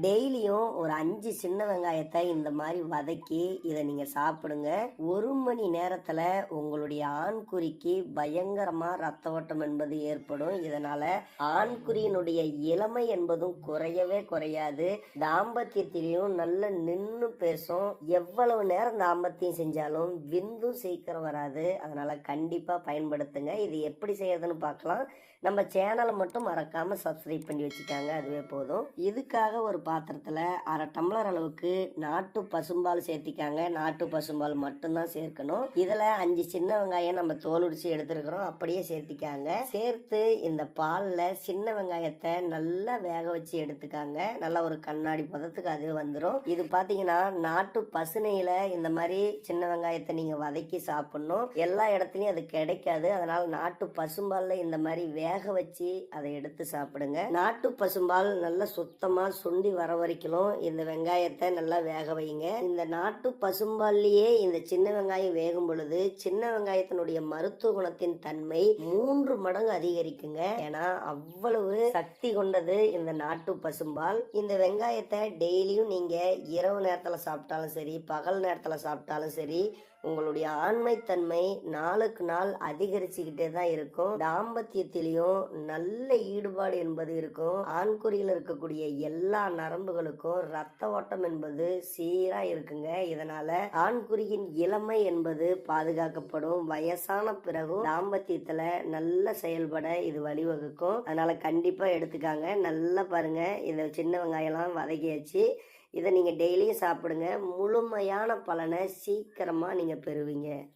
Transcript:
டெய்லியும் ஒரு அஞ்சு சின்ன வெங்காயத்தை இந்த மாதிரி வதக்கி இதை நீங்கள் சாப்பிடுங்க. ஒரு மணி நேரத்தில் உங்களுடைய ஆண்குறிக்கு பயங்கரமாக ரத்த ஓட்டம் என்பது ஏற்படும். இதனால் ஆண்குறியினுடைய இளமை என்பதும் குறையவே குறையாது. தாம்பத்தியத்திலையும் நல்ல நின்று பேசும். எவ்வளவு நேரம் தாம்பத்தியம் செஞ்சாலும் விந்தும் சீக்கிரம் வராது. அதனால் கண்டிப்பாக பயன்படுத்துங்க. இது எப்படி செய்யறதுன்னு பார்க்கலாம். நம்ம சேனலை மட்டும் மறக்காமல் சப்ஸ்கிரைப் பண்ணி வச்சுக்காங்க அதுவே போதும். இதுக்காக ஒரு பாத்திரத்தில் அரை டம்ளர் அளவுக்கு நாட்டு பசும்பால் சேர்த்திக்காங்க. நாட்டு பசும்பால் மட்டும்தான் சேர்க்கணும். இதில் அஞ்சு சின்ன வெங்காயம் நம்ம தோல் உரிச்சு எடுத்துருக்கிறோம். அப்படியே சேர்த்திக்காங்க. சேர்த்து இந்த பாலில் சின்ன வெங்காயத்தை நல்லா வேக வச்சு எடுத்துக்காங்க. நல்லா ஒரு கண்ணாடி பதத்துக்கு அது வந்துடும் இது பார்த்தீங்கன்னா நாட்டு பசுனையில் இந்த மாதிரி சின்ன வெங்காயத்தை நீங்கள் வதக்கி சாப்பிட்ணும். எல்லா இடத்துலையும் அது கிடைக்காது. அதனால் நாட்டு பசும்பாலில் இந்த மாதிரி வேக வச்சு அதை எடுத்து சாப்பிடுங்க. நாட்டு பசும்பால் நல்லா சுத்தமாக சுண்டி வர வரைக்கும் இந்த வெங்காயத்தை நல்லா வேக வைங்க. இந்த நாட்டு பசும்பால்லையே இந்த சின்ன வெங்காயம் வேகும் பொழுது சின்ன வெங்காயத்தினுடைய மருத்துவ குணத்தின் தன்மை மூன்று மடங்கு அதிகரிக்குங்க. ஏன்னா அவ்வளவு சக்தி கொண்டது இந்த நாட்டு பசும்பால். இந்த வெங்காயத்தை டெய்லியும் நீங்க இரவு நேரத்துல சாப்பிட்டாலும் சரி பகல் நேரத்துல சாப்பிட்டாலும் சரி உங்களுடைய ஆண்மைத்தன்மை நாளுக்கு நாள் அதிகரிச்சுக்கிட்டே தான் இருக்கும். தாம்பத்தியத்திலையும் நல்ல ஈடுபாடு என்பது இருக்கும். ஆண்குறியில் இருக்கக்கூடிய எல்லா நரம்புகளுக்கும் ரத்த ஓட்டம் என்பது சீராக இருக்குங்க. இதனால ஆண்குறியின் இளமை என்பது பாதுகாக்கப்படும். வயசான பிறகும் தாம்பத்தியத்துல நல்ல செயல்பட இது வழிவகுக்கும். அதனால கண்டிப்பா எடுத்துக்காங்க. நல்லா பாருங்க. இந்த சின்ன வெங்காயம்லாம் வதக்கியாச்சு. இதை நீங்கள் டெய்லியும் சாப்பிடுங்க. முழுமையான பலனை சீக்கிரமாக நீங்கள் பெறுவீங்க.